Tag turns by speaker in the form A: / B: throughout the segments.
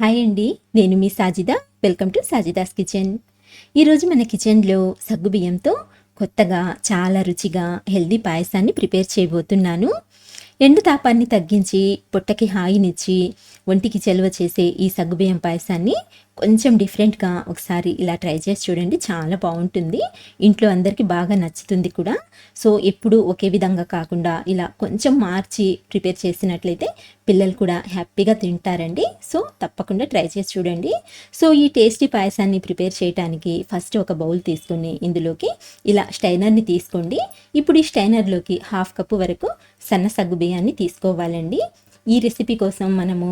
A: Hi అండి నేను మీ Sajida. Welcome to Sajida's kitchen. ఈరోజు మన కిచెన్లో సగ్గుబియ్యంతో కొత్తగా చాలా రుచిగా హెల్దీ పాయసాన్ని ప్రిపేర్ చేయబోతున్నాను. ఎండు తాపాన్ని తగ్గించి పొట్టకి హాయినిచ్చి ఒంటికి చెలవ చేసే ఈ సగ్గుబియ్యం పాయసాన్ని కొంచెం డిఫరెంట్గా ఒకసారి ఇలా ట్రై చేసి చూడండి. చాలా బాగుంటుంది. ఇంట్లో అందరికీ బాగా నచ్చుతుంది కూడా. సో ఎప్పుడు ఒకే విధంగా కాకుండా ఇలా కొంచెం మార్చి ప్రిపేర్ చేసినట్లయితే పిల్లలు కూడా హ్యాపీగా తింటారండి. సో తప్పకుండా ట్రై చేసి చూడండి. సో ఈ టేస్టీ పాయసాన్ని ప్రిపేర్ చేయడానికి ఫస్ట్ ఒక బౌల్ తీసుకొని ఇందులోకి ఇలా స్టైనర్ని తీసుకోండి. ఇప్పుడు ఈ స్టైనర్లోకి హాఫ్ కప్పు వరకు సన్న సగ్గు బియ్యాన్ని తీసుకోవాలండి. ఈ రెసిపీ కోసం మనము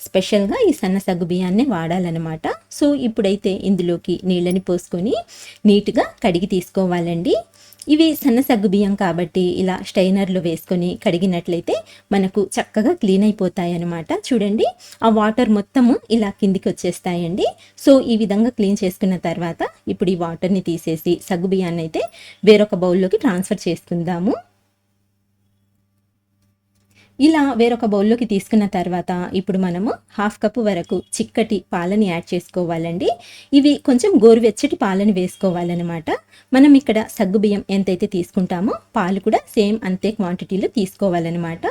A: స్పెషల్గా ఈ సన్న సగ్గు బియ్యాన్ని వాడాలన్నమాట. సో ఇప్పుడైతే ఇందులోకి నీళ్ళని పోసుకొని నీట్గా కడిగి తీసుకోవాలండి. ఇవి సన్న సగ్గు బియ్యం కాబట్టి ఇలా స్టైనర్లో వేసుకొని కడిగినట్లయితే మనకు చక్కగా క్లీన్ అయిపోతాయి అనమాట చూడండి ఆ వాటర్ మొత్తము ఇలా కిందికి వచ్చేస్తాయండి. సో ఈ విధంగా క్లీన్ చేసుకున్న తర్వాత ఇప్పుడు ఈ వాటర్ని తీసేసి సగ్గు బియ్యాన్ని అయితే వేరొక బౌల్లోకి ట్రాన్స్ఫర్ చేసుకుందాము. ఇలా వేరొక బౌల్లోకి తీసుకున్న తర్వాత ఇప్పుడు మనము హాఫ్ కప్పు వరకు చిక్కటి పాలని యాడ్ చేసుకోవాలండి. ఇవి కొంచెం గోరువెచ్చటి పాలని వేసుకోవాలన్నమాట. మనం ఇక్కడ సగ్గు బియ్యం ఎంతైతే తీసుకుంటామో పాలు కూడా సేమ్ అంతే క్వాంటిటీలో తీసుకోవాలన్నమాట.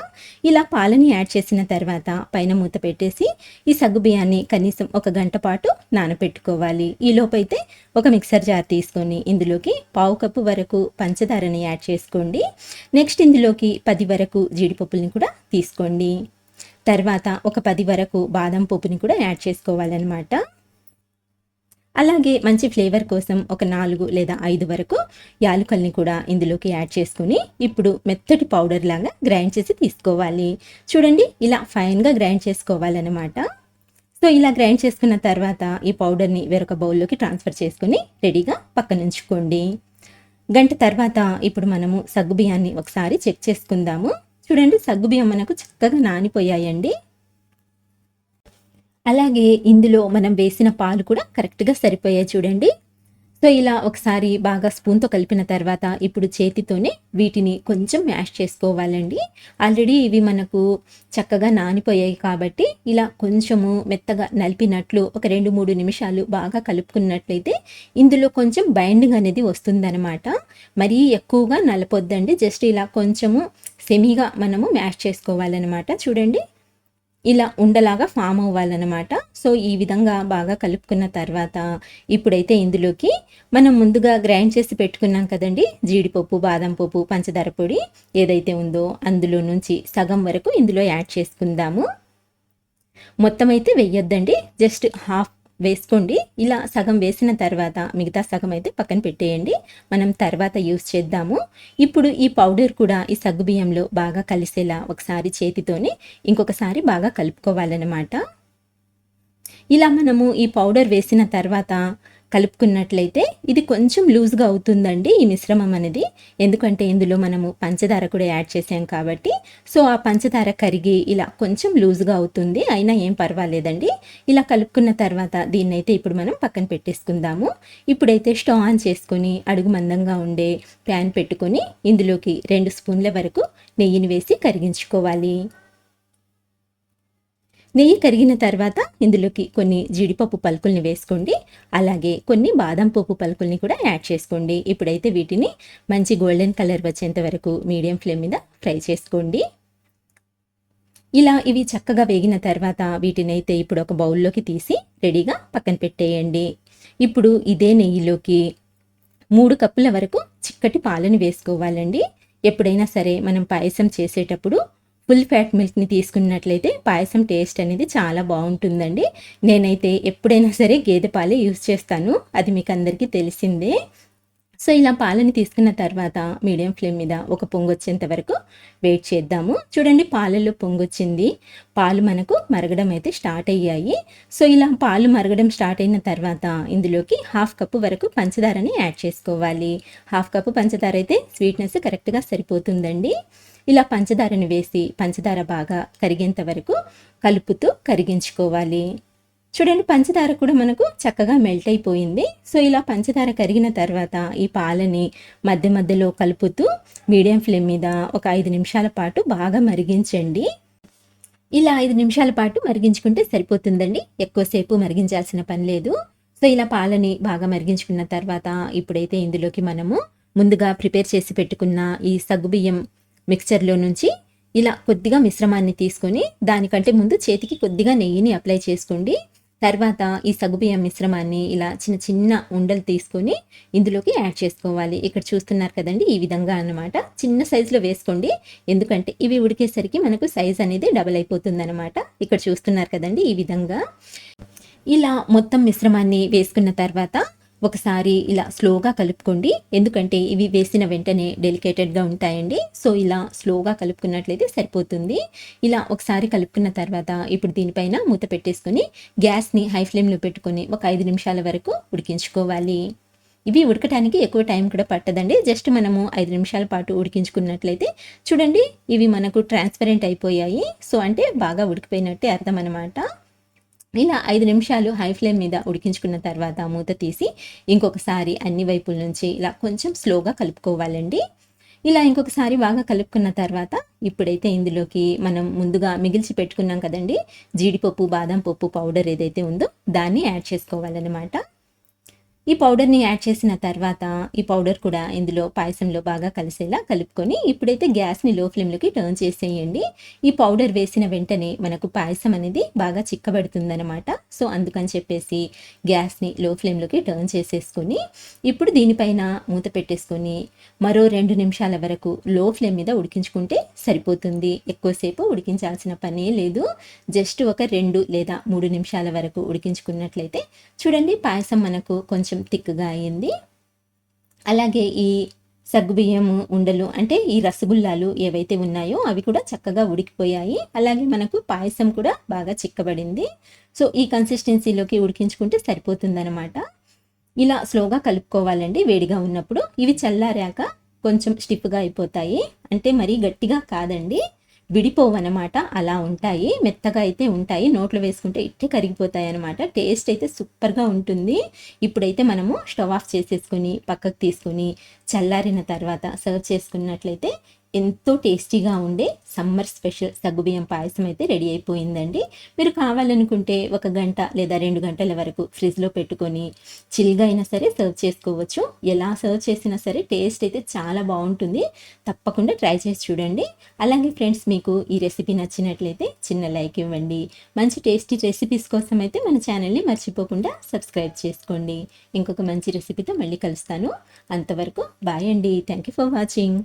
A: ఇలా పాలని యాడ్ చేసిన తర్వాత పైన మూత పెట్టేసి ఈ సగ్గుబియ్యాన్ని కనీసం ఒక గంట పాటు నానపెట్టుకోవాలి. ఈ లోపైతే ఒక మిక్సర్ జార్ తీసుకొని ఇందులోకి పావు కప్పు వరకు పంచదారని యాడ్ చేసుకోండి. నెక్స్ట్ ఇందులోకి పది వరకు జీడిపప్పుల్ని కూడా తీసుకోండి. తర్వాత ఒక పది వరకు బాదం పప్పుని కూడా యాడ్ చేసుకోవాలన్నమాట. అలాగే మంచి ఫ్లేవర్ కోసం ఒక నాలుగు లేదా ఐదు వరకు యాలకుల్ని కూడా ఇందులోకి యాడ్ చేసుకుని ఇప్పుడు మెత్తటి పౌడర్ లాగా గ్రైండ్ చేసి తీసుకోవాలి. చూడండి ఇలా ఫైన్గా గ్రైండ్ చేసుకోవాలన్నమాట. సో ఇలా గ్రైండ్ చేసుకున్న తర్వాత ఈ పౌడర్ని వేరొక బౌల్లోకి ట్రాన్స్ఫర్ చేసుకుని రెడీగా పక్కన ఉంచుకోండి. గంట తర్వాత ఇప్పుడు మనము సగ్గుబియ్యాన్ని ఒకసారి చెక్ చేసుకుందాము. చూడండి సగ్గుబియ్యం మనకు చక్కగా నానిపోయాయండి. అలాగే ఇందులో మనం వేసిన పాలు కూడా కరెక్ట్గా సరిపోయాయి చూడండి. సో ఇలా ఒకసారి బాగా స్పూన్తో కలిపిన తర్వాత ఇప్పుడు చేతితోనే వీటిని కొంచెం మ్యాష్ చేసుకోవాలండి. ఆల్రెడీ ఇవి మనకు చక్కగా నానిపోయాయి కాబట్టి ఇలా కొంచెము మెత్తగా నలిపినట్లు ఒక రెండు మూడు నిమిషాలు బాగా కలుపుకున్నట్లయితే ఇందులో కొంచెం బైండింగ్ అనేది వస్తుందన్నమాట. మరీ ఎక్కువగా నలపొద్దండి. జస్ట్ ఇలా కొంచెము సెమీగా మనము మ్యాష్ చేసుకోవాలన్నమాట. చూడండి. ఇలా ఉండలాగా ఫామ్ అవ్వాలన్నమాట. సో ఈ విధంగా బాగా కలుపుకున్న తర్వాత ఇప్పుడైతే ఇందులోకి మనం ముందుగా గ్రైండ్ చేసి పెట్టుకున్నాం కదండి జీడిపప్పు బాదం పప్పు పంచదార పొడి ఏదైతే ఉందో అందులో నుంచి సగం వరకు ఇందులో యాడ్ చేసుకుందాము. మొత్తం అయితే వెయ్యొద్దండి జస్ట్ హాఫ్ వేసుకోండి. ఇలా సగం వేసిన తర్వాత మిగతా సగం అయితే పక్కన పెట్టేయండి. మనం తర్వాత యూస్ చేద్దాము. ఇప్పుడు ఈ పౌడర్ కూడా ఈ సగ్గు బియ్యంలో బాగా కలిసేలా ఒకసారి చేతితోని ఇంకొకసారి బాగా కలుపుకోవాలన్నమాట. ఇలా మనము ఈ పౌడర్ వేసిన తర్వాత కలుపుకున్నట్లయితే ఇది కొంచెం లూజ్గా అవుతుందండి ఈ మిశ్రమం అనేది. ఎందుకంటే ఇందులో మనము పంచదార కూడా యాడ్ చేసాం కాబట్టి. సో ఆ పంచదార కరిగి ఇలా కొంచెం లూజ్గా అవుతుంది. అయినా ఏం పర్వాలేదండి. ఇలా కలుపుకున్న తర్వాత దీన్నైతే ఇప్పుడు మనం పక్కన పెట్టేసుకుందాము. ఇప్పుడైతే స్టవ్ ఆన్ చేసుకొని అడుగు మందంగా ఉండే ప్యాన్ పెట్టుకొని ఇందులోకి రెండు స్పూన్ల వరకు నెయ్యిని వేసి కరిగించుకోవాలి. నెయ్యి కరిగిన తర్వాత ఇందులోకి కొన్ని జీడిపప్పు పలుకుల్ని వేసుకోండి. అలాగే కొన్ని బాదం పప్పు పలుకుల్ని కూడా యాడ్ చేసుకోండి. ఇప్పుడైతే వీటిని మంచి గోల్డెన్ కలర్ వచ్చేంత వరకు మీడియం ఫ్లేమ్ మీద ఫ్రై చేసుకోండి. ఇలా ఇవి చక్కగా వేగిన తర్వాత వీటిని అయితే ఇప్పుడు ఒక బౌల్లోకి తీసి రెడీగా పక్కన పెట్టేయండి. ఇప్పుడు ఇదే నెయ్యిలోకి మూడు కప్పుల వరకు చిక్కటి పాలను వేసుకోవాలండి. ఎప్పుడైనా సరే మనం పాయసం చేసేటప్పుడు ఫుల్ ఫ్యాట్ మిల్క్ని తీసుకున్నట్లయితే పాయసం టేస్ట్ అనేది చాలా బాగుంటుందండి. నేనైతే ఎప్పుడైనా సరే గేదె పాలే యూస్ చేస్తాను. అది మీకు అందరికీ తెలిసిందే. సో ఇలా పాలని తీసుకున్న తర్వాత మీడియం ఫ్లేమ్ మీద ఒక పొంగు వచ్చేంత వరకు వెయిట్ చేద్దాము. చూడండి పాలలో పొంగొచ్చింది పాలు మనకు మరగడం అయితే స్టార్ట్ అయ్యాయి. సో ఇలా పాలు మరగడం స్టార్ట్ అయిన తర్వాత ఇందులోకి హాఫ్ కప్పు వరకు పంచదారని యాడ్ చేసుకోవాలి. హాఫ్ కప్పు పంచదార అయితే స్వీట్నెస్ కరెక్ట్గా సరిపోతుందండి. ఇలా పంచదారని వేసి పంచదార బాగా కరిగేంత వరకు కలుపుతూ కరిగించుకోవాలి. చూడండి పంచదార కూడా మనకు చక్కగా మెల్ట్ అయిపోయింది. సో ఇలా పంచదార కరిగిన తర్వాత ఈ పాలని మధ్య మధ్యలో కలుపుతూ మీడియం ఫ్లేమ్ మీద ఒక ఐదు నిమిషాల పాటు బాగా మరిగించండి. ఇలా ఐదు నిమిషాల పాటు మరిగించుకుంటే సరిపోతుందండి. ఎక్కువసేపు మరిగించాల్సిన పని లేదు. సో ఇలా పాలని బాగా మరిగించుకున్న తర్వాత ఇప్పుడైతే ఇందులోకి మనము ముందుగా ప్రిపేర్ చేసి పెట్టుకున్న ఈ సగ్గుబియ్యం మిక్చర్లో నుంచి ఇలా కొద్దిగా మిశ్రమాన్ని తీసుకొని దానికంటే ముందు చేతికి కొద్దిగా నెయ్యిని అప్లై చేసుకోండి. తర్వాత ఈ సగుబియ్యం మిశ్రమాన్ని ఇలా చిన్న చిన్న ఉండలు తీసుకొని ఇందులోకి యాడ్ చేసుకోవాలి. ఇక్కడ చూస్తున్నారు కదండి ఈ విధంగా అన్నమాట. చిన్న సైజులో వేసుకోండి. ఎందుకంటే ఇవి ఉడికేసరికి మనకు సైజ్ అనేది డబల్ అయిపోతుందన్నమాట. ఇక్కడ చూస్తున్నారు కదండి ఈ విధంగా. ఇలా మొత్తం మిశ్రమాన్ని వేసుకున్న తర్వాత ఒకసారి ఇలా స్లోగా కలుపుకోండి. ఎందుకంటే ఇవి వేసిన వెంటనే డెలికేటెడ్గా ఉంటాయండి. సో ఇలా స్లోగా కలుపుకున్నట్లయితే సరిపోతుంది. ఇలా ఒకసారి కలుపుకున్న తర్వాత ఇప్పుడు దీనిపైన మూత పెట్టేసుకొని గ్యాస్ని హై ఫ్లేమ్లో పెట్టుకొని ఒక ఐదు నిమిషాల వరకు ఉడికించుకోవాలి. ఇవి ఉడకటానికి ఎక్కువ టైం కూడా పట్టదండి. జస్ట్ మనము ఐదు నిమిషాల పాటు ఉడికించుకున్నట్లయితే చూడండి ఇవి మనకు ట్రాన్స్పరెంట్ అయిపోయాయి. సో అంటే బాగా ఉడికిపోయినట్టే అర్థం అనమాట ఇలా ఐదు నిమిషాలు హై ఫ్లేమ్ మీద ఉడికించుకున్న తర్వాత మూత తీసి ఇంకొకసారి అన్ని వైపుల నుంచి ఇలా కొంచెం స్లోగా కలుపుకోవాలండి. ఇలా ఇంకొకసారి బాగా కలుపుకున్న తర్వాత ఇప్పుడైతే ఇందులోకి మనం ముందుగా మిగిల్చి పెట్టుకున్నాం కదండి. జీడిపప్పు బాదం పప్పు పౌడర్ ఏదైతే ఉందో దాన్ని యాడ్ చేసుకోవాలన్నమాట. ఈ పౌడర్ని యాడ్ చేసిన తర్వాత ఈ పౌడర్ కూడా ఇందులో పాయసంలో బాగా కలిసేలా కలుపుకొని ఇప్పుడైతే గ్యాస్ని లో ఫ్లేమ్లోకి టర్న్ చేసేయండి. ఈ పౌడర్ వేసిన వెంటనే మనకు పాయసం అనేది బాగా చిక్కబడుతుందనమాట సో అందుకని చెప్పేసి గ్యాస్ని లో ఫ్లేమ్లోకి టర్న్ చేసేసుకొని ఇప్పుడు దీనిపైన మూత పెట్టేసుకొని మరో రెండు నిమిషాల వరకు లో ఫ్లేమ్ మీద ఉడికించుకుంటే సరిపోతుంది. ఎక్కువసేపు ఉడికించాల్సిన పనే లేదు. జస్ట్ ఒక రెండు లేదా మూడు నిమిషాల వరకు ఉడికించుకున్నట్లయితే చూడండి పాయసం మనకు కొంచెం కొంచెం తిక్కుగా అయింది. అలాగే ఈ సగ్గుబియ్యము ఉండలు అంటే ఈ రసగుల్లాలు ఏవైతే ఉన్నాయో అవి కూడా చక్కగా ఉడికిపోయాయి. అలాగే మనకు పాయసం కూడా బాగా చిక్కబడింది. సో ఈ కన్సిస్టెన్సీలోకి ఉడికించుకుంటే సరిపోతుందన్నమాట. ఇలా స్లోగా కలుపుకోవాలండి వేడిగా ఉన్నప్పుడు. ఇవి చల్లారాక కొంచెం స్టిఫ్గా అయిపోతాయి. అంటే మరీ గట్టిగా కాదండి. విడిపోవన్నమాట. అలా ఉంటాయి. మెత్తగా అయితే ఉంటాయి. నోట్లో వేసుకుంటే ఇట్టే కరిగిపోతాయి అనమాట టేస్ట్ అయితే సూపర్గా ఉంటుంది. ఇప్పుడైతే మనము స్టవ్ ఆఫ్ చేసేసుకొని పక్కకు తీసుకొని చల్లారిన తర్వాత సర్వ్ చేసుకున్నట్లయితే ఎంతో టేస్టీగా ఉండే సమ్మర్ స్పెషల్ సగ్గుబియ్యం పాయసం అయితే రెడీ అయిపోయిందండి. మీరు కావాలనుకుంటే ఒక గంట లేదా రెండు గంటల వరకు ఫ్రిడ్జ్లో పెట్టుకొని చిల్గా అయినా సరే సర్వ్ చేసుకోవచ్చు. ఎలా సర్వ్ చేసినా సరే టేస్ట్ అయితే చాలా బాగుంటుంది. తప్పకుండా ట్రై చేసి చూడండి. అలాగే ఫ్రెండ్స్ మీకు ఈ రెసిపీ నచ్చినట్లయితే చిన్న లైక్ ఇవ్వండి. మంచి టేస్టీ రెసిపీస్ కోసం అయితే మన ఛానల్ని మర్చిపోకుండా సబ్స్క్రైబ్ చేసుకోండి. ఇంకొక మంచి రెసిపీతో మళ్ళీ కలుస్తాను. అంతవరకు బాయ్ అండి. Thank you for watching.